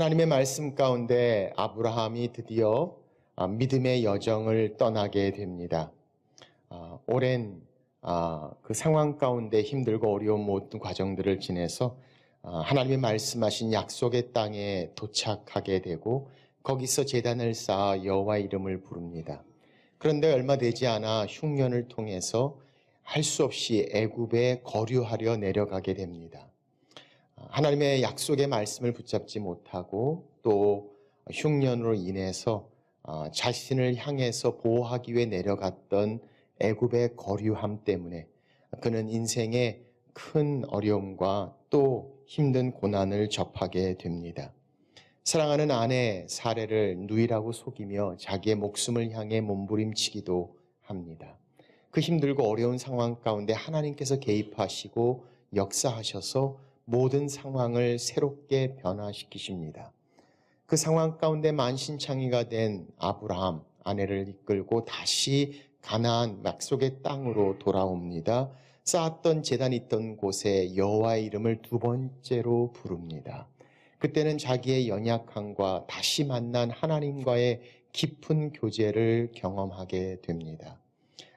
하나님의 말씀 가운데 아브라함이 드디어 아, 믿음의 여정을 떠나게 됩니다. 아, 오랜 아, 그 상황 가운데 힘들고 어려운 모든 과정들을 지내서 하나님의 말씀하신 약속의 땅에 도착하게 되고 거기서 재단을 쌓아 여호와 이름을 부릅니다. 그런데 얼마 되지 않아 흉년을 통해서 할 수 없이 애굽에 거류하려 내려가게 됩니다. 하나님의 약속의 말씀을 붙잡지 못하고 또 흉년으로 인해서 어, 자신을 향해서 보호하기 위해 내려갔던 애굽의 거류함 때문에 그는 인생의 큰 어려움과 또 힘든 고난을 접하게 됩니다. 사랑하는 아내 사례를 누이라고 속이며 자기의 목숨을 향해 몸부림치기도 합니다. 그 힘들고 어려운 상황 가운데 하나님께서 개입하시고 역사하셔서 모든 상황을 새롭게 변화시키십니다. 그 상황 가운데 만신창이가 된 아브라함 아내를 이끌고 다시 가나안 약속의 땅으로 돌아옵니다. 쌓았던 재단이 있던 곳에 여호와의 이름을 두 번째로 부릅니다. 그때는 자기의 연약함과 다시 만난 하나님과의 깊은 교제를 경험하게 됩니다.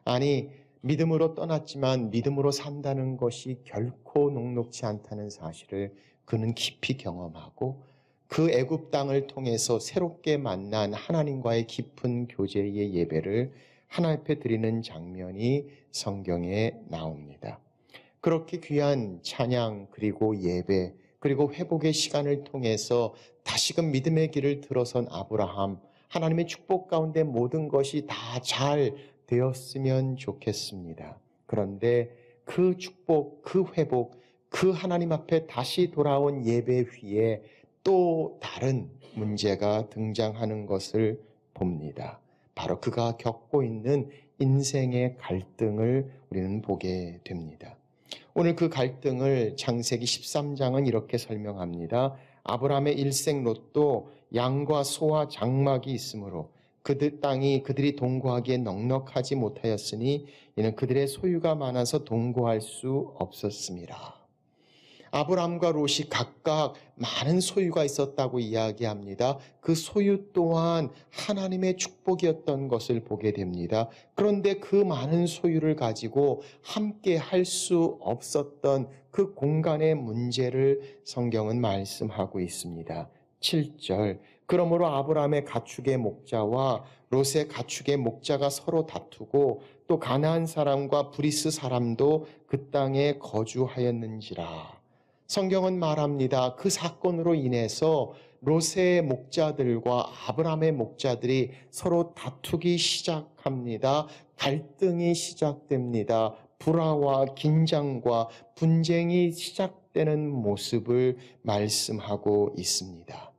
아니 믿음으로 떠났지만 믿음으로 산다는 것이 결코 녹록지 않다는 사실을 그는 깊이 경험하고 그 애굽 땅을 통해서 새롭게 만난 하나님과의 깊은 교제의 예배를 하나님 앞에 드리는 장면이 성경에 나옵니다. 그렇게 귀한 찬양 그리고 예배 그리고 회복의 시간을 통해서 다시금 믿음의 길을 들어선 아브라함 하나님의 축복 가운데 모든 것이 다 잘 되었으면 좋겠습니다. 그런데 그 축복, 그 회복, 그 하나님 앞에 다시 돌아온 예배 위에 또 다른 문제가 등장하는 것을 봅니다. 바로 그가 겪고 있는 인생의 갈등을 우리는 보게 됩니다. 오늘 그 갈등을 창세기 13장은 이렇게 설명합니다. 아브라함의 일생 롯도 양과 소와 장막이 있으므로 그들 땅이 그들이 동거하기에 넉넉하지 못하였으니 이는 그들의 소유가 많아서 동거할 수 없었습니다. 아브람과 롯이 각각 많은 소유가 있었다고 이야기합니다. 그 소유 또한 하나님의 축복이었던 것을 보게 됩니다. 그런데 그 많은 소유를 가지고 함께 할 수 없었던 그 공간의 문제를 성경은 말씀하고 있습니다. 7절 그러므로 아브라함의 가축의 목자와 롯의 가축의 목자가 서로 다투고 또 가나안 사람과 브리스 사람도 그 땅에 거주하였는지라. 성경은 말합니다. 그 사건으로 인해서 롯의 목자들과 아브라함의 목자들이 서로 다투기 시작합니다. 갈등이 시작됩니다. 불화와 긴장과 분쟁이 시작되는 모습을 말씀하고 있습니다.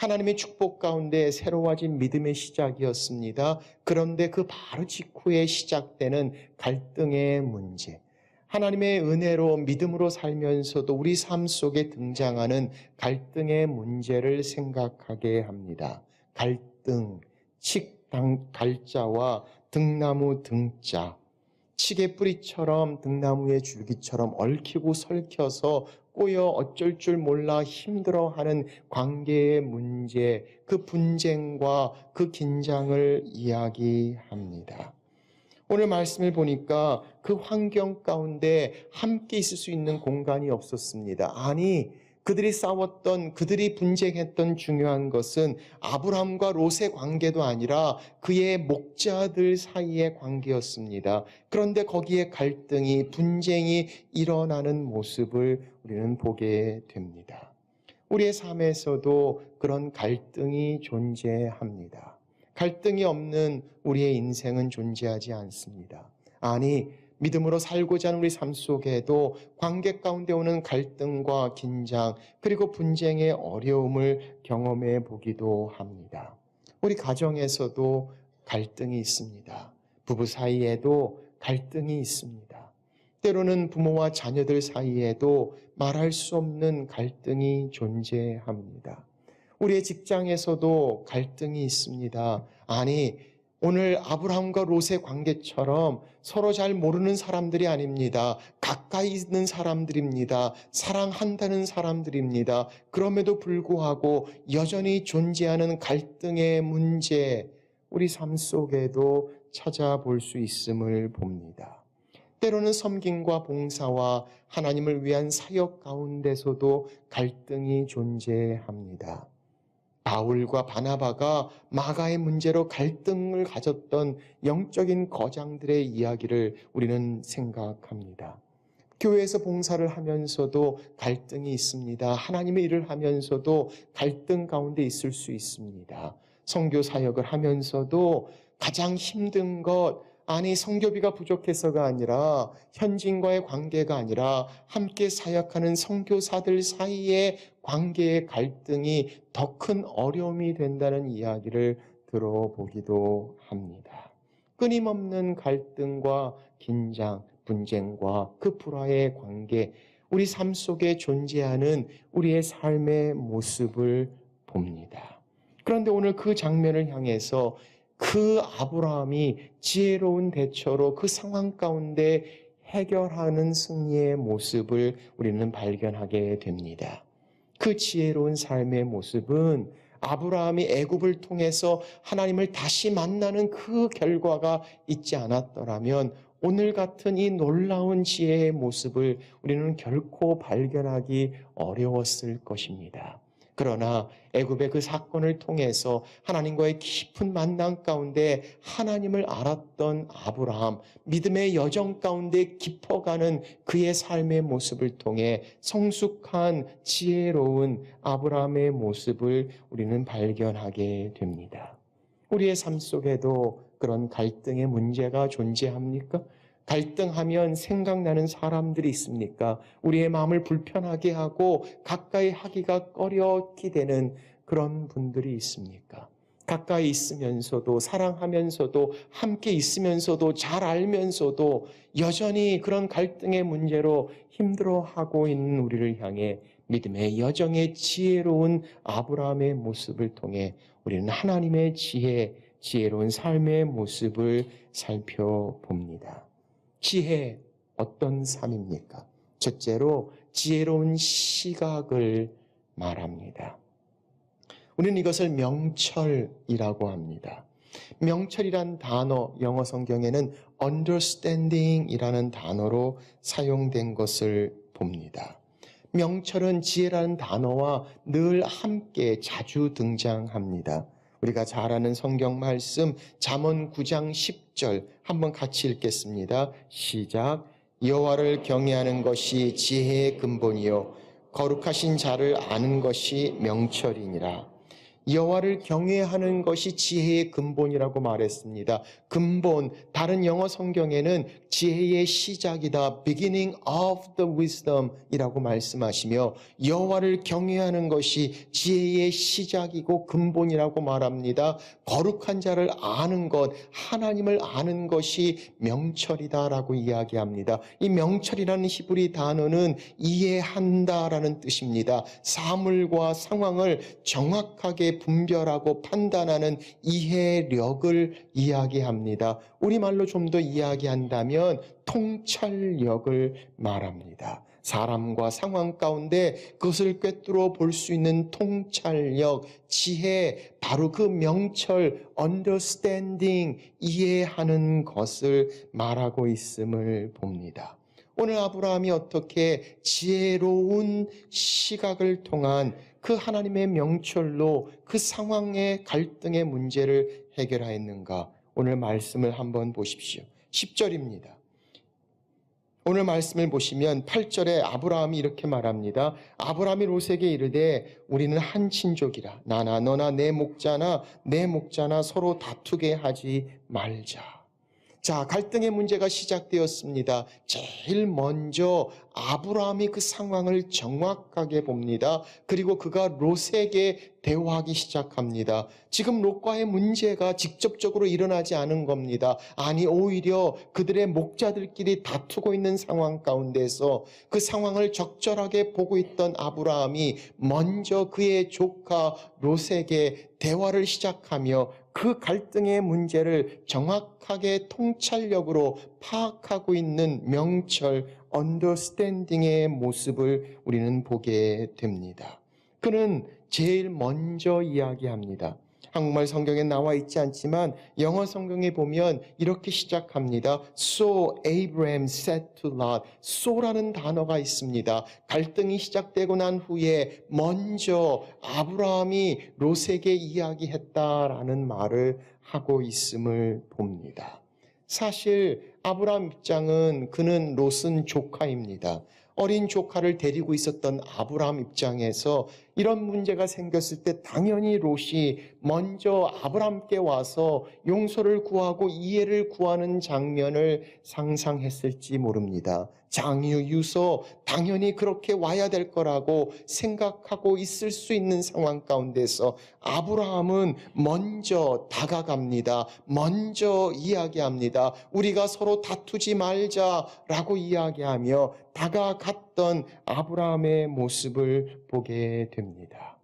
하나님의 축복 가운데 새로워진 믿음의 시작이었습니다. 그런데 그 바로 직후에 시작되는 갈등의 문제. 하나님의 은혜로 믿음으로 살면서도 우리 삶 속에 등장하는 갈등의 문제를 생각하게 합니다. 갈등, 칙당 갈자와 등나무 등자. 치개 뿌리처럼 등나무의 줄기처럼 얽히고 설켜서 꼬여 어쩔 줄 몰라 힘들어하는 관계의 문제, 그 분쟁과 그 긴장을 이야기합니다. 오늘 말씀을 보니까 그 환경 가운데 함께 있을 수 있는 공간이 없었습니다. 아니, 그들이 싸웠던, 그들이 분쟁했던 중요한 것은 아브라함과 롯의 관계도 아니라 그의 목자들 사이의 관계였습니다. 그런데 거기에 갈등이, 분쟁이 일어나는 모습을 우리는 보게 됩니다. 우리의 삶에서도 그런 갈등이 존재합니다. 갈등이 없는 우리의 인생은 존재하지 않습니다. 아니, 믿음으로 살고자 하는 우리 삶 속에도 관계 가운데 오는 갈등과 긴장, 그리고 분쟁의 어려움을 경험해 보기도 합니다. 우리 가정에서도 갈등이 있습니다. 부부 사이에도 갈등이 있습니다. 때로는 부모와 자녀들 사이에도 말할 수 없는 갈등이 존재합니다. 우리의 직장에서도 갈등이 있습니다. 아니, 오늘 아브라함과 롯의 관계처럼 서로 잘 모르는 사람들이 아닙니다. 가까이 있는 사람들입니다. 사랑한다는 사람들입니다. 그럼에도 불구하고 여전히 존재하는 갈등의 문제, 우리 삶 속에도 찾아볼 수 있음을 봅니다. 때로는 섬김과 봉사와 하나님을 위한 사역 가운데서도 갈등이 존재합니다. 바울과 바나바가 마가의 문제로 갈등을 가졌던 영적인 거장들의 이야기를 우리는 생각합니다. 교회에서 봉사를 하면서도 갈등이 있습니다. 하나님의 일을 하면서도 갈등 가운데 있을 수 있습니다. 성교 사역을 하면서도 가장 힘든 것 아니 성교비가 부족해서가 아니라 현진과의 관계가 아니라 함께 사역하는 성교사들 사이의 관계의 갈등이 더 큰 어려움이 된다는 이야기를 들어보기도 합니다. 끊임없는 갈등과 긴장, 분쟁과 그 불화의 관계, 우리 삶 속에 존재하는 우리의 삶의 모습을 봅니다. 그런데 오늘 그 장면을 향해서 그 아브라함이 지혜로운 대처로 그 상황 가운데 해결하는 승리의 모습을 우리는 발견하게 됩니다. 그 지혜로운 삶의 모습은 아브라함이 애굽을 통해서 하나님을 다시 만나는 그 결과가 있지 않았더라면 오늘 같은 이 놀라운 지혜의 모습을 우리는 결코 발견하기 어려웠을 것입니다. 그러나 애굽의 그 사건을 통해서 하나님과의 깊은 만남 가운데 하나님을 알았던 아브라함, 믿음의 여정 가운데 깊어가는 그의 삶의 모습을 통해 성숙한 지혜로운 아브라함의 모습을 우리는 발견하게 됩니다. 우리의 삶 속에도 그런 갈등의 문제가 존재합니까? 갈등하면 생각나는 사람들이 있습니까? 우리의 마음을 불편하게 하고 가까이 하기가 꺼렸게 되는 그런 분들이 있습니까? 가까이 있으면서도 사랑하면서도 함께 있으면서도 잘 알면서도 여전히 그런 갈등의 문제로 힘들어하고 있는 우리를 향해 믿음의 여정의 지혜로운 아브라함의 모습을 통해 우리는 하나님의 지혜, 지혜로운 삶의 모습을 살펴봅니다. 지혜 어떤 삶입니까? 첫째로 지혜로운 시각을 말합니다. 우리는 이것을 명철이라고 합니다. 명철이란 단어 영어 성경에는 understanding이라는 단어로 사용된 것을 봅니다. 명철은 지혜라는 단어와 늘 함께 자주 등장합니다. 우리가 잘 아는 성경 말씀 잠언 9장 10절 한번 같이 읽겠습니다. 시작. 여호와를 경외하는 것이 지혜의 근본이요 거룩하신 자를 아는 것이 명철이니라. 여호와를 경외하는 것이 지혜의 근본이라고 말했습니다. 근본 다른 영어 성경에는 지혜의 시작이다. beginning of the wisdom이라고 말씀하시며 여호와를 경외하는 것이 지혜의 시작이고 근본이라고 말합니다. 거룩한 자를 아는 것, 하나님을 아는 것이 명철이다라고 이야기합니다. 이 명철이라는 히브리 단어는 이해한다라는 뜻입니다. 사물과 상황을 정확하게 분별하고 판단하는 이해력을 이야기합니다. 우리말로 좀 더 이야기한다면 통찰력을 말합니다. 사람과 상황 가운데 그것을 꿰뚫어 볼 수 있는 통찰력, 지혜, 바로 그 명철, understanding, 이해하는 것을 말하고 있음을 봅니다. 오늘 아브라함이 어떻게 지혜로운 시각을 통한 그 하나님의 명철로 그 상황의 갈등의 문제를 해결하였는가? 오늘 말씀을 한번 보십시오. 10절입니다. 오늘 말씀을 보시면 8절에 아브라함이 이렇게 말합니다. 아브라함이 롯에게 이르되 우리는 한 친족이라 나나 너나 내 목자나 내 목자나 서로 다투게 하지 말자. 자, 갈등의 문제가 시작되었습니다. 제일 먼저 아브라함이 그 상황을 정확하게 봅니다. 그리고 그가 롯에게 대화하기 시작합니다. 지금 롯과의 문제가 직접적으로 일어나지 않은 겁니다. 아니, 오히려 그들의 목자들끼리 다투고 있는 상황 가운데서 그 상황을 적절하게 보고 있던 아브라함이 먼저 그의 조카 롯에게 대화를 시작하며 그 갈등의 문제를 정확하게 통찰력으로 파악하고 있는 명철, 언더스탠딩의 모습을 우리는 보게 됩니다. 그는 제일 먼저 이야기합니다. 한국말 성경에 나와 있지 않지만 영어 성경에 보면 이렇게 시작합니다. So Abraham said to Lot. so라는 단어가 있습니다. 갈등이 시작되고 난 후에 먼저 아브라함이 롯에게 이야기했다라는 말을 하고 있음을 봅니다. 사실 아브라함 입장은 그는 롯은 조카입니다. 어린 조카를 데리고 있었던 아브라함 입장에서 이런 문제가 생겼을 때 당연히 롯이 먼저 아브라함께 와서 용서를 구하고 이해를 구하는 장면을 상상했을지 모릅니다. 장유, 유서 당연히 그렇게 와야 될 거라고 생각하고 있을 수 있는 상황 가운데서 아브라함은 먼저 다가갑니다. 먼저 이야기합니다. 우리가 서로 다투지 말자라고 이야기하며 다가갔던 아브라함의 모습을 보게 됩니다.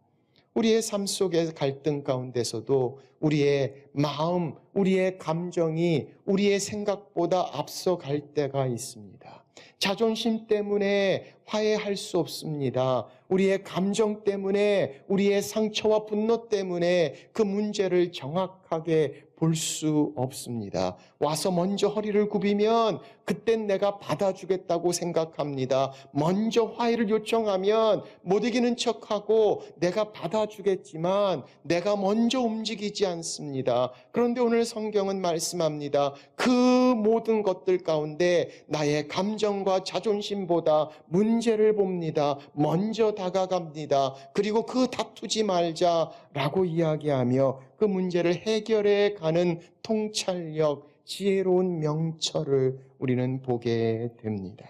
우리의 삶 속의 갈등 가운데서도 우리의 마음, 우리의 감정이 우리의 생각보다 앞서갈 때가 있습니다. 자존심 때문에 화해할 수 없습니다. 우리의 감정 때문에, 우리의 상처와 분노 때문에 그 문제를 정확하게 볼 수 없습니다. 와서 먼저 허리를 굽이면 그땐 내가 받아주겠다고 생각합니다. 먼저 화해를 요청하면 못 이기는 척하고 내가 받아주겠지만 내가 먼저 움직이지 않습니다. 그런데 오늘 성경은 말씀합니다. 그 모든 것들 가운데 나의 감정과 자존심보다 문제를 봅니다. 먼저 다가갑니다. 그리고 그 다투지 말자라고 이야기하며 그 문제를 해결해 가는 통찰력, 지혜로운 명철을 우리는 보게 됩니다.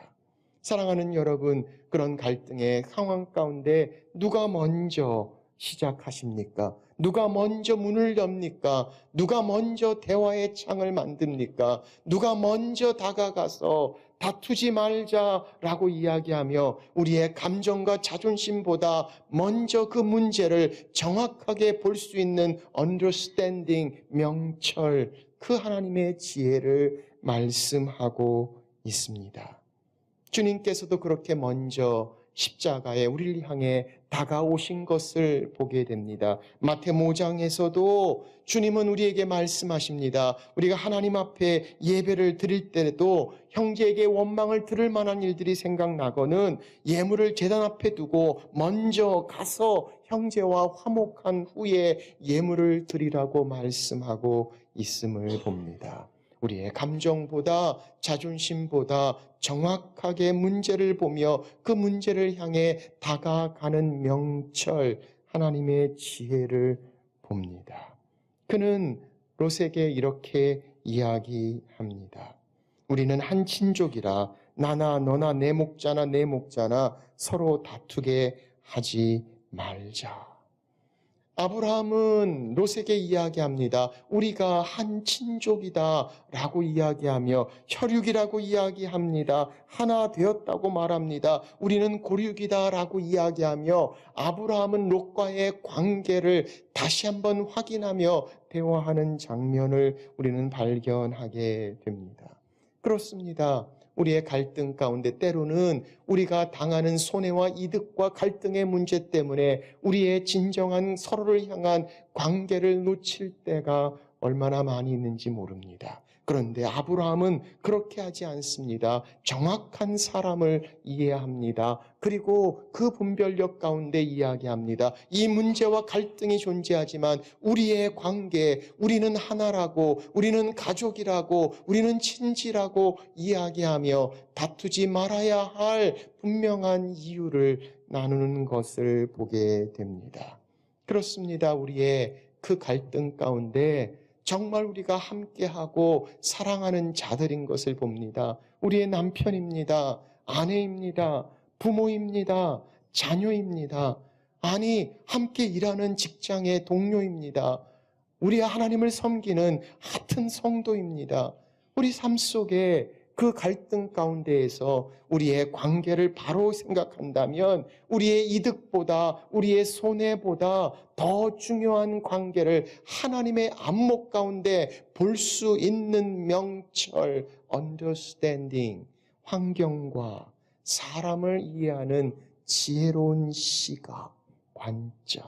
사랑하는 여러분, 그런 갈등의 상황 가운데 누가 먼저 시작하십니까? 누가 먼저 문을 엽니까? 누가 먼저 대화의 창을 만듭니까? 누가 먼저 다가가서 다투지 말자라고 이야기하며 우리의 감정과 자존심보다 먼저 그 문제를 정확하게 볼 수 있는 understanding, 명철, 그 하나님의 지혜를 말씀하고 있습니다. 주님께서도 그렇게 먼저 십자가에 우리를 향해 다가오신 것을 보게 됩니다. 마태모 장에서도 주님은 우리에게 말씀하십니다. 우리가 하나님 앞에 예배를 드릴 때에도 형제에게 원망을 들을 만한 일들이 생각나거는 예물을 제단 앞에 두고 먼저 가서 형제와 화목한 후에 예물을 드리라고 말씀하고 있음을 봅니다. 우리의 감정보다 자존심보다 정확하게 문제를 보며 그 문제를 향해 다가가는 명철 하나님의 지혜를 봅니다. 그는 롯에게 이렇게 이야기합니다. 우리는 한 친족이라 나나 너나 내 목자나 내 목자나 서로 다투게 하지 말자. 아브라함은 롯에게 이야기합니다. 우리가 한 친족이다 라고 이야기하며 혈육이라고 이야기합니다. 하나 되었다고 말합니다. 우리는 고륙이다 라고 이야기하며 아브라함은 롯과의 관계를 다시 한번 확인하며 대화하는 장면을 우리는 발견하게 됩니다. 그렇습니다. 우리의 갈등 가운데 때로는 우리가 당하는 손해와 이득과 갈등의 문제 때문에 우리의 진정한 서로를 향한 관계를 놓칠 때가 얼마나 많이 있는지 모릅니다. 그런데 아브라함은 그렇게 하지 않습니다. 정확한 사람을 이해합니다. 그리고 그 분별력 가운데 이야기합니다. 이 문제와 갈등이 존재하지만 우리의 관계, 우리는 하나라고, 우리는 가족이라고, 우리는 친지라고 이야기하며 다투지 말아야 할 분명한 이유를 나누는 것을 보게 됩니다. 그렇습니다. 우리의 그 갈등 가운데 정말 우리가 함께하고 사랑하는 자들인 것을 봅니다. 우리의 남편입니다. 아내입니다. 부모입니다. 자녀입니다. 아니, 함께 일하는 직장의 동료입니다. 우리 하나님을 섬기는 같은 성도입니다. 우리 삶 속에 그 갈등 가운데에서 우리의 관계를 바로 생각한다면 우리의 이득보다 우리의 손해보다 더 중요한 관계를 하나님의 안목 가운데 볼 수 있는 명철, understanding, 환경과 사람을 이해하는 지혜로운 시각, 관점,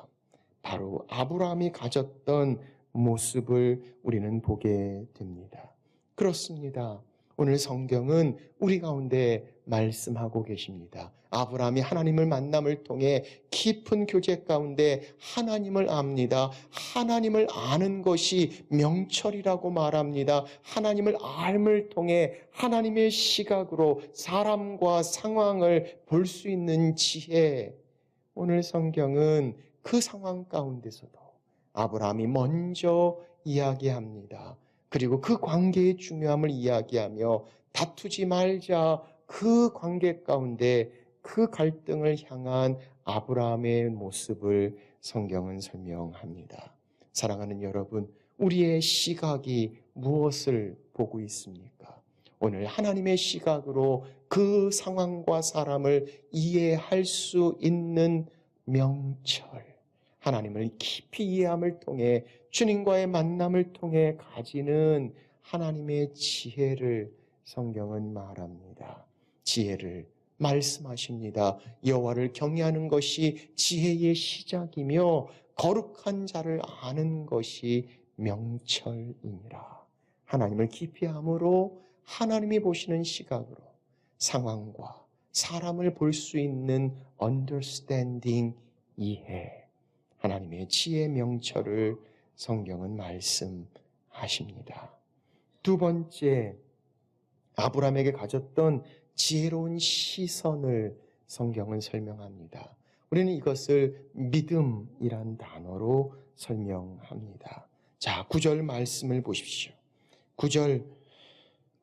바로 아브라함이 가졌던 모습을 우리는 보게 됩니다. 그렇습니다. 오늘 성경은 우리 가운데 말씀하고 계십니다. 아브라함이 하나님을 만남을 통해 깊은 교제 가운데 하나님을 압니다. 하나님을 아는 것이 명철이라고 말합니다. 하나님을 알을 통해 하나님의 시각으로 사람과 상황을 볼 수 있는 지혜. 오늘 성경은 그 상황 가운데서도 아브라함이 먼저 이야기합니다. 그리고 그 관계의 중요함을 이야기하며 다투지 말자 그 관계 가운데 그 갈등을 향한 아브라함의 모습을 성경은 설명합니다. 사랑하는 여러분, 우리의 시각이 무엇을 보고 있습니까? 오늘 하나님의 시각으로 그 상황과 사람을 이해할 수 있는 명철, 하나님을 깊이 이해함을 통해 주님과의 만남을 통해 가지는 하나님의 지혜를 성경은 말합니다. 지혜를 말씀하십니다. 여호와를 경외하는 것이 지혜의 시작이며 거룩한 자를 아는 것이 명철이니라. 하나님을 깊이 함으로 하나님이 보시는 시각으로 상황과 사람을 볼 수 있는 understanding 이해. 하나님의 지혜 명철을 성경은 말씀하십니다. 두 번째, 아브라함에게 가졌던 지혜로운 시선을 성경은 설명합니다. 우리는 이것을 믿음이란 단어로 설명합니다. 자, 구절 말씀을 보십시오. 구절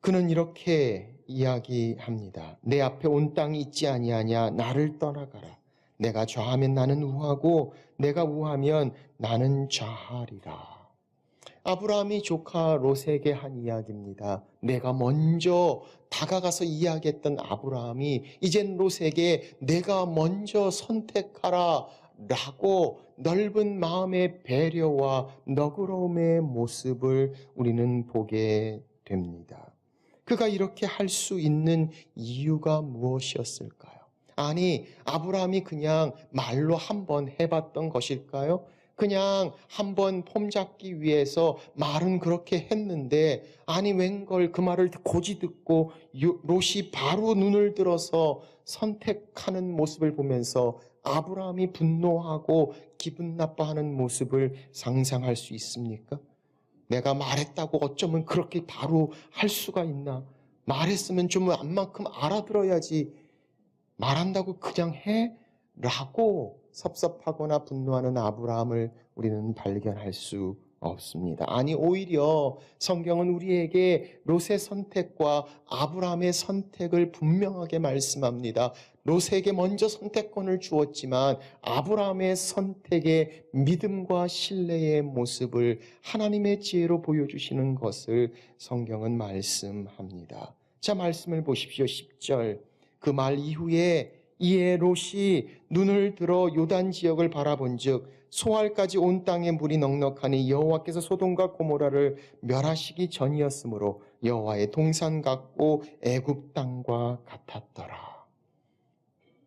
그는 이렇게 이야기합니다. 내 앞에 온 땅이 있지 아니하냐 나를 떠나가라. 내가 좌하면 나는 우하고 내가 우하면 나는 좌하리라. 아브라함이 조카 롯에게 한 이야기입니다. 내가 먼저 다가가서 이야기했던 아브라함이 이젠 롯에게 내가 먼저 선택하라 라고 넓은 마음의 배려와 너그러움의 모습을 우리는 보게 됩니다. 그가 이렇게 할 수 있는 이유가 무엇이었을까요? 아니, 아브라함이 그냥 말로 한번 해봤던 것일까요? 그냥 한번 폼 잡기 위해서 말은 그렇게 했는데, 아니, 웬걸 그 말을 고지 듣고 롯이 바로 눈을 들어서 선택하는 모습을 보면서 아브라함이 분노하고 기분 나빠하는 모습을 상상할 수 있습니까? 내가 말했다고 어쩌면 그렇게 바로 할 수가 있나? 말했으면 좀 안만큼 알아들어야지. 말한다고 그냥 해? 라고 섭섭하거나 분노하는 아브라함을 우리는 발견할 수 없습니다. 아니, 오히려 성경은 우리에게 롯의 선택과 아브라함의 선택을 분명하게 말씀합니다. 롯에게 먼저 선택권을 주었지만 아브라함의 선택의 믿음과 신뢰의 모습을 하나님의 지혜로 보여주시는 것을 성경은 말씀합니다. 자, 말씀을 보십시오. 10절. 그 말 이후에 이에 롯이 눈을 들어 요단 지역을 바라본즉 소알까지 온 땅에 물이 넉넉하니 여호와께서 소돔과 고모라를 멸하시기 전이었으므로 여호와의 동산 같고 애굽 땅과 같았더라.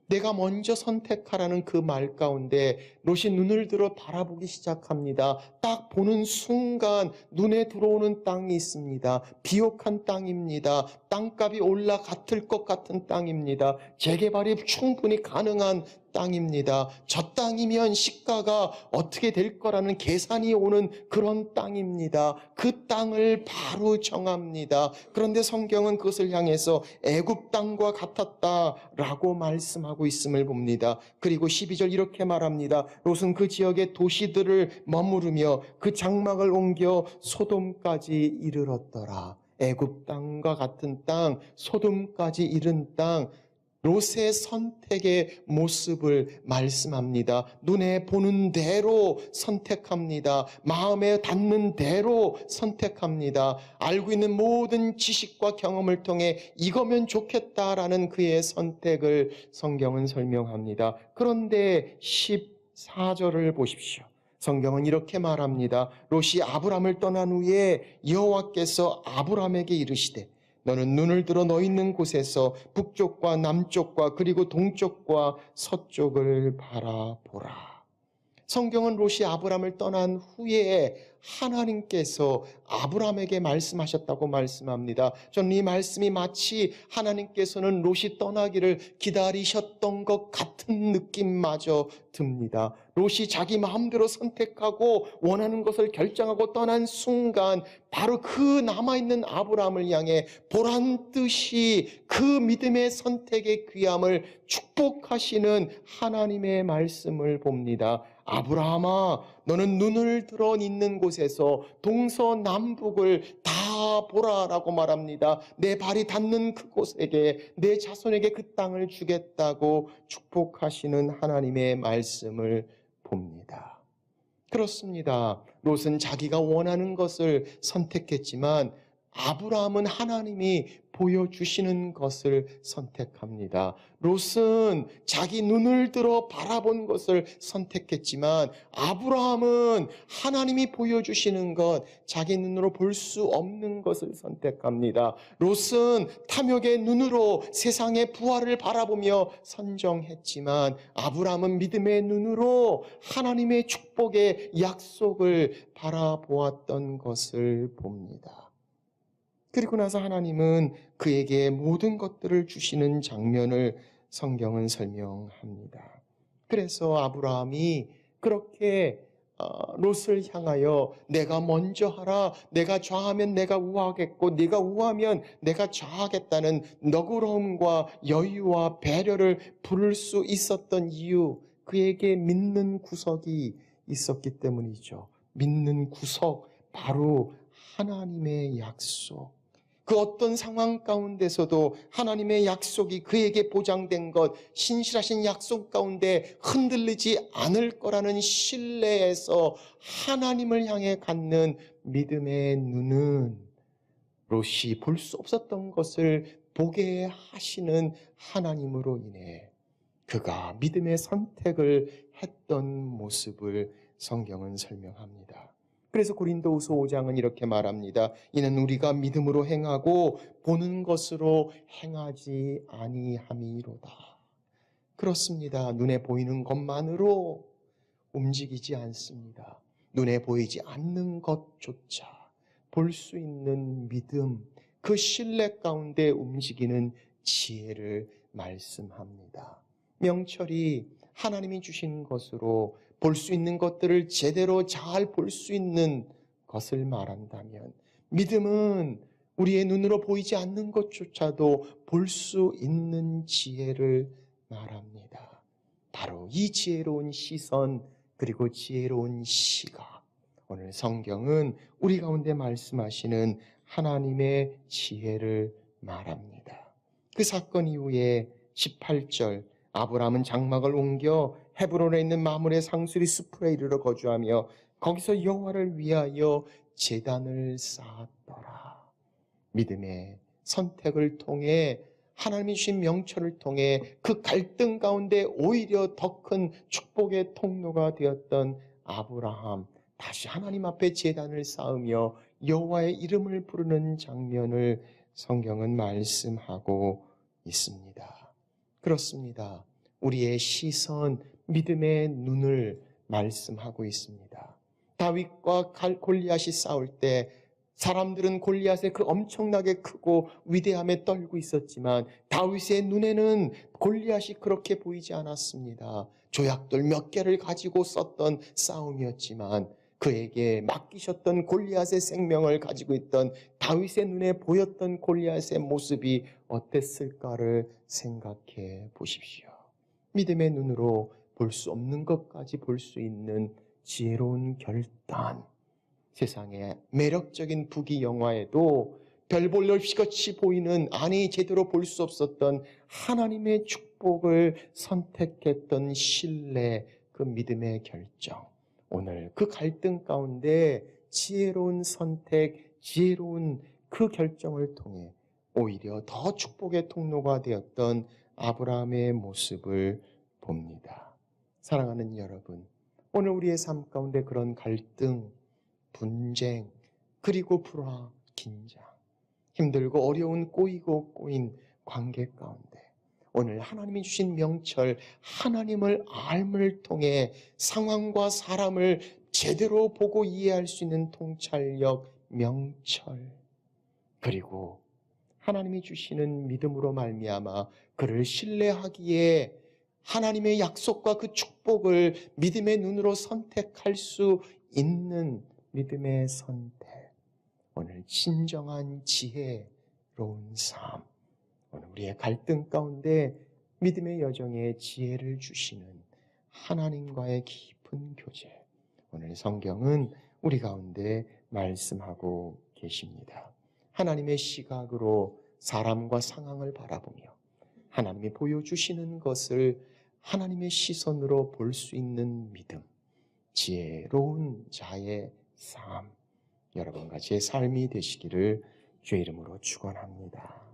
내가 먼저 선택하라는 그 말 가운데 롯이 눈을 들어 바라보기 시작합니다. 딱 보는 순간 눈에 들어오는 땅이 있습니다. 비옥한 땅입니다. 땅값이 올라 같을 것 같은 땅입니다. 재개발이 충분히 가능한 땅입니다. 저 땅이면 시가가 어떻게 될 거라는 계산이 오는 그런 땅입니다. 그 땅을 바로 정합니다. 그런데 성경은 그것을 향해서 애굽 땅과 같았다라고 말씀하고 있음을 봅니다. 그리고 12절 이렇게 말합니다. 롯은 그 지역의 도시들을 머무르며 그 장막을 옮겨 소돔까지 이르렀더라. 애굽 땅과 같은 땅, 소돔까지 이른 땅, 롯의 선택의 모습을 말씀합니다. 눈에 보는 대로 선택합니다. 마음에 닿는 대로 선택합니다. 알고 있는 모든 지식과 경험을 통해 이거면 좋겠다라는 그의 선택을 성경은 설명합니다. 그런데 14절을 보십시오. 성경은 이렇게 말합니다. 롯이 아브람을 떠난 후에 여호와께서 아브람에게 이르시되 너는 눈을 들어 너 있는 곳에서 북쪽과 남쪽과 그리고 동쪽과 서쪽을 바라보라. 성경은 롯이 아브람을 떠난 후에 하나님께서 아브람에게 말씀하셨다고 말씀합니다. 저는 이 말씀이 마치 하나님께서는 롯이 떠나기를 기다리셨던 것 같은 느낌마저 듭니다. 롯이 자기 마음대로 선택하고 원하는 것을 결정하고 떠난 순간 바로 그 남아있는 아브람을 향해 보란 듯이 그 믿음의 선택의 귀함을 축복하시는 하나님의 말씀을 봅니다. 아브라함아, 너는 눈을 들어 있는 곳에서 동서남북을 다 보라라고 말합니다. 내 발이 닿는 그곳에게 내 자손에게 그 땅을 주겠다고 축복하시는 하나님의 말씀을 봅니다. 그렇습니다. 롯은 자기가 원하는 것을 선택했지만 아브라함은 하나님이 보여주시는 것을 선택합니다. 롯은 자기 눈을 들어 바라본 것을 선택했지만 아브라함은 하나님이 보여주시는 것, 자기 눈으로 볼 수 없는 것을 선택합니다. 롯은 탐욕의 눈으로 세상의 부활을 바라보며 선정했지만 아브라함은 믿음의 눈으로 하나님의 축복의 약속을 바라보았던 것을 봅니다. 그리고 나서 하나님은 그에게 모든 것들을 주시는 장면을 성경은 설명합니다. 그래서 아브라함이 그렇게 어, 롯을 향하여 내가 먼저 하라 내가 좌하면 내가 우하겠고 네가 우하면 내가 좌하겠다는 너그러움과 여유와 배려를 부를 수 있었던 이유 그에게 믿는 구석이 있었기 때문이죠. 믿는 구석 바로 하나님의 약속 그 어떤 상황 가운데서도 하나님의 약속이 그에게 보장된 것, 신실하신 약속 가운데 흔들리지 않을 거라는 신뢰에서 하나님을 향해 갖는 믿음의 눈은 롯이 볼 수 없었던 것을 보게 하시는 하나님으로 인해 그가 믿음의 선택을 했던 모습을 성경은 설명합니다. 그래서 고린도후서 5장은 이렇게 말합니다. 이는 우리가 믿음으로 행하고 보는 것으로 행하지 아니함이로다. 그렇습니다. 눈에 보이는 것만으로 움직이지 않습니다. 눈에 보이지 않는 것조차 볼 수 있는 믿음, 그 신뢰 가운데 움직이는 지혜를 말씀합니다. 명철이 하나님이 주신 것으로 볼 수 있는 것들을 제대로 잘 볼 수 있는 것을 말한다면 믿음은 우리의 눈으로 보이지 않는 것조차도 볼 수 있는 지혜를 말합니다. 바로 이 지혜로운 시선 그리고 지혜로운 시각. 오늘 성경은 우리 가운데 말씀하시는 하나님의 지혜를 말합니다. 그 사건 이후에 18절 아브라함은 장막을 옮겨 헤브론에 있는 마물의 상수리 수풀에 이르러 거주하며 거기서 여호와를 위하여 제단을 쌓았더라. 믿음의 선택을 통해 하나님이 주신 명철을 통해 그 갈등 가운데 오히려 더 큰 축복의 통로가 되었던 아브라함 다시 하나님 앞에 제단을 쌓으며 여호와의 이름을 부르는 장면을 성경은 말씀하고 있습니다. 그렇습니다. 우리의 시선, 믿음의 눈을 말씀하고 있습니다. 다윗과 골리앗이 싸울 때 사람들은 골리앗의 그 엄청나게 크고 위대함에 떨고 있었지만 다윗의 눈에는 골리앗이 그렇게 보이지 않았습니다. 조약돌 몇 개를 가지고 썼던 싸움이었지만 그에게 맡기셨던 골리앗의 생명을 가지고 있던 다윗의 눈에 보였던 골리앗의 모습이 어땠을까를 생각해 보십시오. 믿음의 눈으로 볼 수 없는 것까지 볼 수 있는 지혜로운 결단. 세상의 매력적인 부귀 영화에도 별볼열시 같이 보이는 아니 제대로 볼 수 없었던 하나님의 축복을 선택했던 신뢰 그 믿음의 결정 오늘 그 갈등 가운데 지혜로운 선택 지혜로운 그 결정을 통해 오히려 더 축복의 통로가 되었던 아브라함의 모습을 봅니다. 사랑하는 여러분, 오늘 우리의 삶 가운데 그런 갈등, 분쟁, 그리고 불화, 긴장, 힘들고 어려운 꼬이고 꼬인 관계 가운데 오늘 하나님이 주신 명철, 하나님을 알을 통해 상황과 사람을 제대로 보고 이해할 수 있는 통찰력, 명철, 그리고 하나님이 주시는 믿음으로 말미암아 그를 신뢰하기에 하나님의 약속과 그 축복을 믿음의 눈으로 선택할 수 있는 믿음의 선택. 오늘 진정한 지혜로운 삶. 오늘 우리의 갈등 가운데 믿음의 여정에 지혜를 주시는 하나님과의 깊은 교제. 오늘 성경은 우리 가운데 말씀하고 계십니다. 하나님의 시각으로 사람과 상황을 바라보며 하나님이 보여주시는 것을 하나님의 시선으로 볼 수 있는 믿음, 지혜로운 자의 삶, 여러분과 제 삶이 되시기를 주의 이름으로 축원합니다.